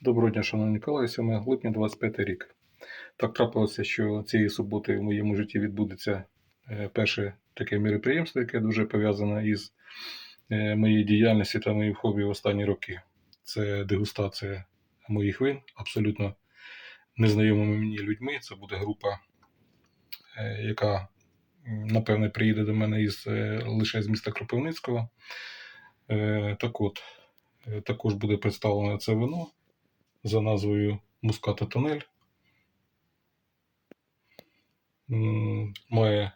Доброго дня, шановні колеги. 7 липня 25 рік. Так трапилося, що цієї суботи в моєму житті відбудеться е, перше таке міроприємство, яке дуже пов'язане із е, моєю діяльністю та моїм хобі в останні роки. Це дегустація моїх вин, абсолютно незнайомими мені людьми. Це буде група, е, яка напевне приїде до мене із лише з міста Кропивницького. Так от, також буде представлене це вино за назвою Муската Тонель. Має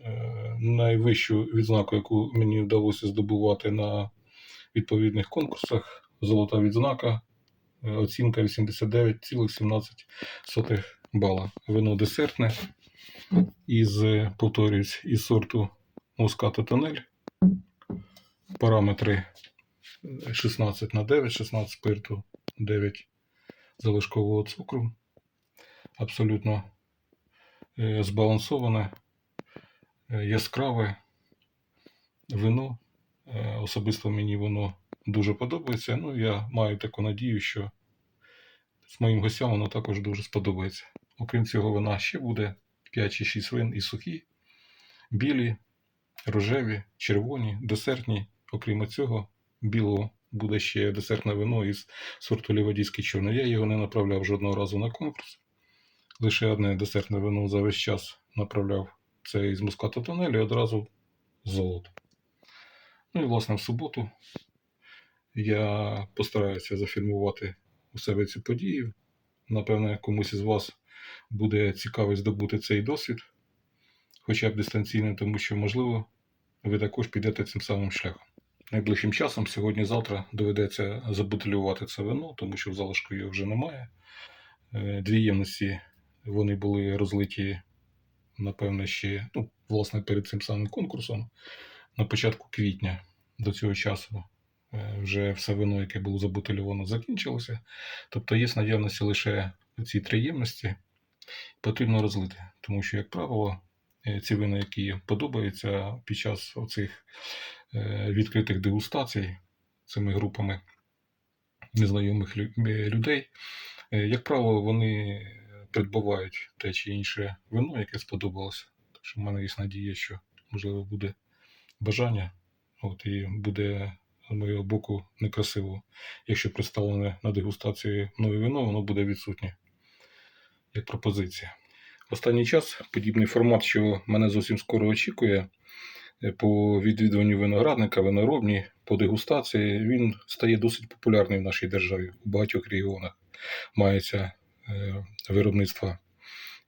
е, найвищу відзнаку, яку мені вдалося здобувати на відповідних конкурсах. Золота відзнака, е, оцінка 89,17 бала. Вино десертне із, е, повторюсь, із сорту Муската Тонель. Параметри 16 на 9, 16 спирту, 9 залишкового цукру. Абсолютно е, збалансоване, е, яскраве вино. Е, Особисто мені воно дуже подобається. Ну, я маю таку надію, що з моїм гостям воно також дуже сподобається. Окрім цього, вина ще буде 5 чи 6 вин і сухі, білі, рожеві, червоні, десертні. Окрім цього, білого буде ще десертне вино із сорту Лівадійський чорний. Я його не направляв жодного разу на конкурс. Лише одне десертне вино за весь час направляв це із муската тонелі і одразу золото. Ну і власне в суботу я постараюся зафільмувати у себе цю подію. Напевне, комусь із вас буде цікаво здобути цей досвід, хоча б дистанційно, тому що, можливо, ви також підете цим самим шляхом. Найближчим часом, сьогодні-завтра, доведеться забутилювати це вино, тому що в залишку його вже немає. Е, Дві ємності вони були розлиті, напевне, ще ну, власне перед цим самим конкурсом на початку квітня до цього часу. е, Вже все вино, яке було забутильовано, закінчилося. Тобто є наявності лише ці три ємності, потрібно розлити. Тому що, як правило, е, ці вина, які подобаються під час оцих відкритих дегустацій цими групами незнайомих е, людей, е, як правило, вони придбавають те чи інше вино, яке сподобалося. Так що в мене є надія, що можливо буде бажання, от, і буде з моєго боку некрасиво. Якщо представлене на дегустації нове вино, воно буде відсутнє як пропозиція. Останній час подібний формат, що мене зовсім скоро очікує, е, по відвідуванню виноградника, виноробні, по дегустації, він стає досить популярний в нашій державі. У багатьох регіонах мається е, виробництва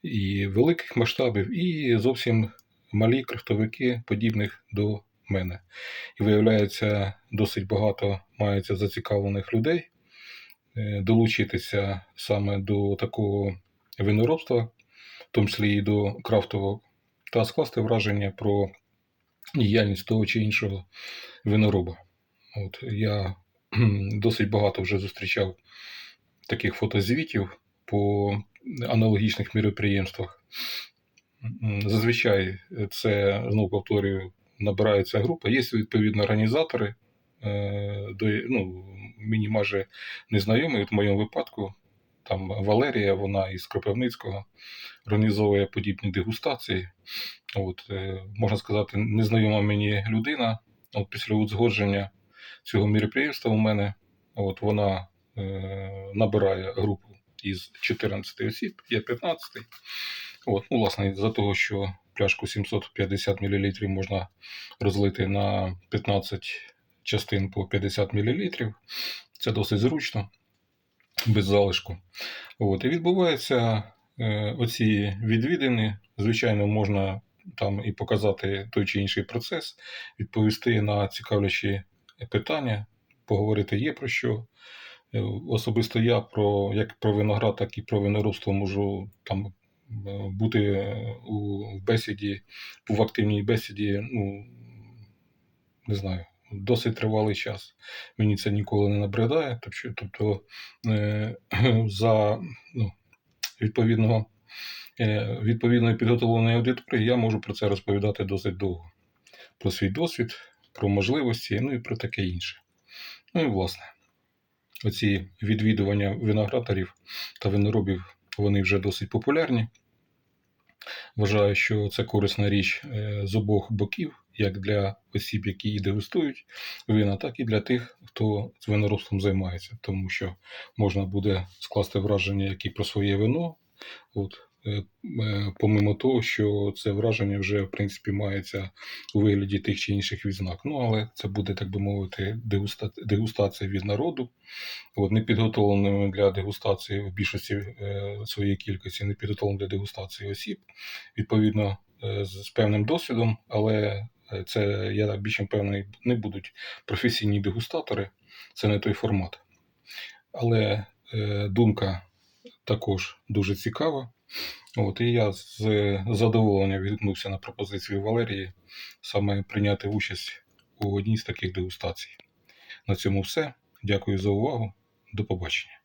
і великих масштабів, і зовсім малі крафтовики, подібних до мене. І виявляється, досить багато мається зацікавлених людей е, долучитися саме до такого виноробства, в тому числі і до крафтового, та скласти враження про діяльність того чи іншого винороба. От, я досить багато вже зустрічав таких фотозвітів по аналогічних міроприємствах. Зазвичай це, знову повторюю, набирається група. Є відповідно організатори, е, до, ну, мені майже незнайомі, от в моєму випадку, там Валерія, вона із Кропивницького, організовує подібні дегустації. От, е, можна сказати, незнайома мені людина. От після узгодження цього міроприємства у мене от вона е, набирає групу із 14 осіб, я 15. От, ну, власне, за того, що пляшку 750 мл можна розлити на 15 частин по 50 мл. Це досить зручно, без залишку. От, і відбуваються е, оці відвідини. Звичайно, можна там і показати той чи інший процес, відповісти на цікавлячі питання, поговорити є про що. Е, Особисто я про як про виноград, так і про виноробство можу там е, бути у бесіді, в активній бесіді, ну не знаю, досить тривалий час. Мені це ніколи не набридає. Тобто, е, за ну, відповідного, е, відповідної підготовленої аудиторії я можу про це розповідати досить довго. Про свій досвід, про можливості, ну і про таке інше. Ну і власне. оці відвідування виноградарів та виноробів вони вже досить популярні. Вважаю, що це корисна річ е, з обох боків, як для осіб, які дегустують вина, так і для тих, хто з виноробством займається, тому що можна буде скласти враження як і про своє вино. От, е, е, помимо того, що це враження вже в принципі мається у вигляді тих чи інших відзнак. Ну, але це буде, так би мовити, дегуста... дегустація від народу. От, не підготовленими для дегустації в більшості е, своєї кількості, не підготовленими для дегустації осіб, відповідно з, певним досвідом, але це я більш певний, не будуть професійні дегустатори, це не той формат. Але е, думка також дуже цікава. От, і я з задоволенням відгукнувся на пропозицію Валерії саме прийняти участь у одній з таких дегустацій. На цьому все. Дякую за увагу. До побачення.